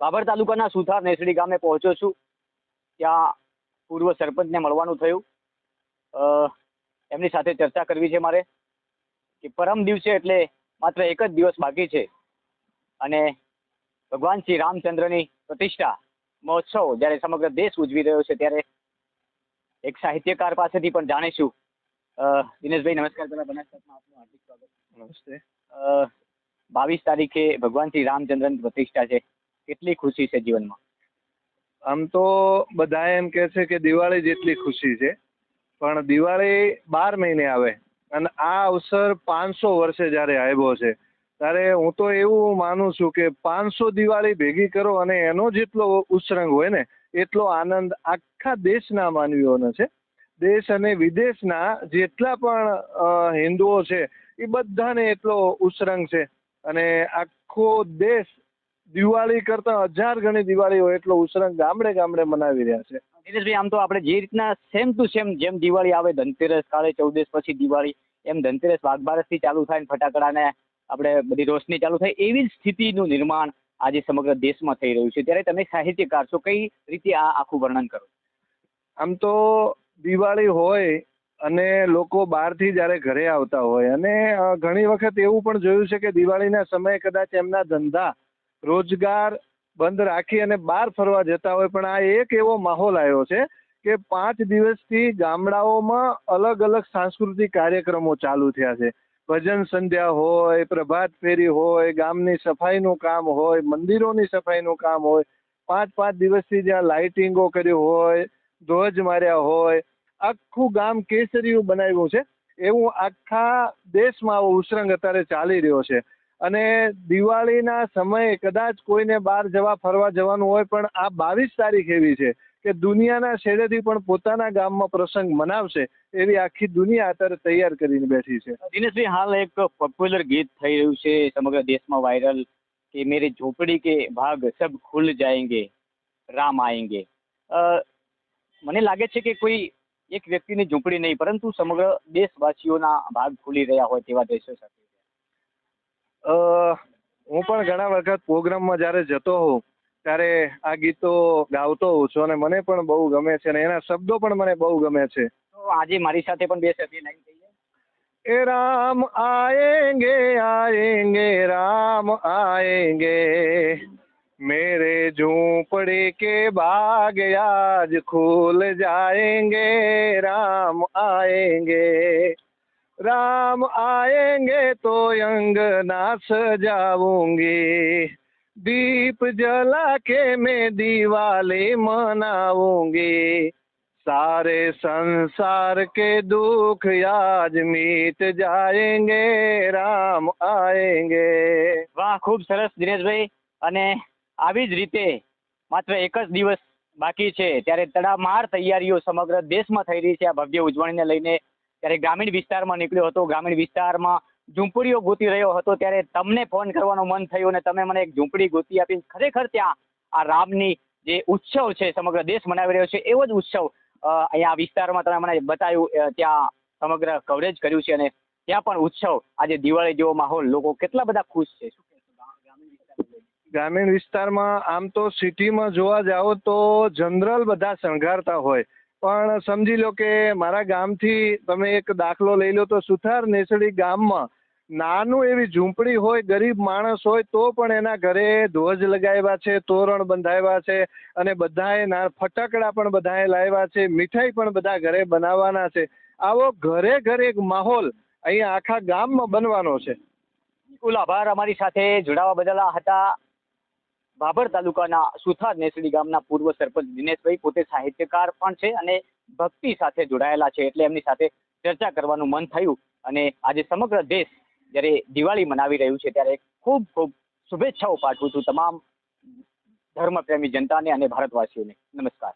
બાબર તાલુકાના સુથાર નેસડી ગામે પહોંચ્યો છું. ત્યાં પૂર્વ સરપંચને મળવાનું થયું. એમની સાથે ચર્ચા કરવી છે મારે. કે પરમ દિવસે એટલે માત્ર એક જ દિવસ બાકી છે. અને ભગવાન શ્રી રામચંદ્રની પ્રતિષ્ઠા મહોત્સવ જ્યારે સમગ્ર દેશ ઉજવી રહ્યો છે ત્યારે એક સાહિત્યકાર પાસેથી પણ જાણીશું. દિનેશભાઈ નમસ્કાર. પહેલા બનાસકાંઠામાં આપનું હાર્દિક સ્વાગત. નમસ્તે. બાવીસ તારીખે ભગવાન શ્રી રામચંદ્રની પ્રતિષ્ઠા છે. કેટલી ખુશી છે જીવનમાં? આમ તો બધા એમ કે છે કે દિવાળી જેટલી ખુશી છે, પણ દિવાળી બાર મહિને આવે અને આ અવસર પાંચસો વર્ષે જ્યારે આવ્યો છે, ત્યારે હું તો એવું માનું છું કે પાંચસો દિવાળી ભેગી કરો અને એનો જેટલો ઉત્સરંગ હોય ને, એટલો આનંદ આખા દેશના માનવીઓનો છે. દેશ અને વિદેશના જેટલા પણ હિન્દુઓ છે, એ બધાને એટલો ઉત્સરંગ છે. અને આખો દેશ દિવાળી કરતા હજાર ગણી દિવાળી હોય એટલો ઉત્સરંગ ગામડે ગામડે મનાવી રહ્યા છે. દિનેશભાઈ આમ તો આપણે જે રીતના સેમ ટુ સેમ જેમ દિવાળી આવે ધનતેરસ કાળે ચૌદસ પછી દિવાળી એમ ધનતેરસ વાઘબારસથી ચાલુ થાય ને ફટાકડાને આપણે બધી રોશની ચાલુ થાય એવી જ સ્થિતિનું નિર્માણ આજે સમગ્ર દેશમાં થઈ રહ્યું છે. ત્યારે તમે સાહિત્યકાર છો કઈ રીતે આ આખું વર્ણન કરો? આમ તો દિવાળી હોય અને લોકો બહારથી જ્યારે ઘરે આવતા હોય અને ઘણી વખત એવું પણ જોયું છે કે દિવાળીના સમયે કદાચ એમના ધંધા રોજગાર બંધ રાખી અને બહાર ફરવા જતા હોય, પણ આ એક એવો માહોલ આવ્યો છે કે પાંચ દિવસથી ગામડાઓમાં અલગ અલગ સાંસ્કૃતિક કાર્યક્રમો ચાલુ થયા છે. ભજન સંધ્યા હોય, પ્રભાત ફેરી હોય, ગામની સફાઈનું કામ હોય, મંદિરોની સફાઈનું કામ હોય, પાંચ પાંચ દિવસથી જ્યાં લાઇટિંગો કર્યું હોય, ધ્વજ માર્યા હોય આખું ગામ કેસરીયું બનાવ્યું છે. એવું આખા દેશમાં આવો ઉસરંગ અત્યારે ચાલી રહ્યો છે. અને દિવાળીના સમયે કદાચ કોઈને બહાર જવા, ફરવા જવાનું હોય, પણ આ બાવીસ તારીખ એવી છે કે દુનિયાના છેડેથી પણ પોતાના ગામમાં પ્રસંગ મનાવશે એવી આખી દુનિયા અત્યારે તૈયાર કરીને બેઠી છે. દિનેશભાઈ, હાલ એક પોપ્યુલર ગીત થઈ રહ્યું છે, સમગ્ર દેશમાં વાયરલ કે મેરી ઝોપડી કે ભાગ સબ ખુલ જાયંગે, રામ આયંગે. મને લાગે છે કે કોઈ એક વ્યક્તિની ઝૂંપડી નહીં પરંતુ સમગ્ર દેશવાસીઓના ભાગ ખુલી રહ્યા હોય તેવા દ્રશ્યો સાથે. હું પણ ઘણા વખત પ્રોગ્રામમાં જ્યારે જતો હોઉં ત્યારે આ ગીતો ગાવતો હોઉં છું અને મને પણ બહુ ગમે છે અને એના શબ્દો પણ મને બહુ ગમે છે. તો આજે મારી સાથે પણ બે સભ્ય લાઈન કહીએ એ રામ આયેંગે આયેંગે રામ આયેંગે. मेरे झूपड़े के बाग आज खुल जाएंगे राम आएंगे राम आएंगे तो अंगना सजाऊंगी दीप जला के मैं दिवाली मनाऊंगी सारे संसार के दुख आज मीट जाएंगे राम आएंगे વાહ ખૂબ સરસ દિનેશભાઈ અને આવી જ રીતે માત્ર એક જ દિવસ બાકી છે. ત્યારે તડામાર તૈયારીઓ સમગ્ર દેશમાં થઈ રહી છે. આ ભવ્ય ઉજવણીને લઈને ત્યારે ગ્રામીણ વિસ્તારમાં નીકળ્યો હતો. ગ્રામીણ વિસ્તારમાં ઝૂંપડીઓ ગોતી રહ્યો હતો. ત્યારે તમને ફોન કરવાનું મન થયું અને તમે મને એક ઝૂંપડી ગોતી આપી ખરેખર ત્યાં આ રામની જે ઉત્સવ છે સમગ્ર દેશ મનાવી રહ્યો છે, એવો જ ઉત્સવ અહીંયા વિસ્તારમાં તમે મને બતાવ્યું ત્યાં સમગ્ર કવરેજ કર્યું છે અને ત્યાં પણ ઉત્સવ, આજે દિવાળી જેવો માહોલ, લોકો કેટલા બધા ખુશ છે. ગ્રામીણ વિસ્તારમાં આમ તો સિટીમાં જોવા જાઓ તો જનરલ બધા શણગારતા હોય. પણ સમજી લો કે મારા ગામથી તમે એક દાખલો લઈ લો તો સુથાર નેસડી ગામમાં નાનું એવી ઝૂંપડી હોય, ગરીબ માણસ હોય તો પણ એના ઘરે ધ્વજ લગાવ્યા છે, તોરણ બંધાવ્યા છે અને બધાએ ના, ફટાકડા પણ બધાએ લાવ્યા છે, મીઠાઈ પણ બધા ઘરે બનાવવાના છે. આવો ઘરે ઘરે એક માહોલ અહીંયા આખા ગામમાં બનવાનો છે. બિલકુલ આભાર અમારી સાથે જોડાવા બદલ હતા. બાબર તાલુકાના સુથાર નેસડી ગામના પૂર્વ સરપંચ દિનેશભાઈ પોતે સાહિત્યકાર પણ છે અને ભક્તિ સાથે જોડાયેલા છે એટલે એમની સાથે ચર્ચા કરવાનું મન થયું અને આજે સમગ્ર દેશ જ્યારે દિવાળી મનાવી રહ્યું છે ત્યારે ખૂબ ખૂબ શુભેચ્છાઓ પાઠવું છું તમામ ધર્મપ્રેમી જનતાને અને ભારતવાસીઓને. નમસ્કાર.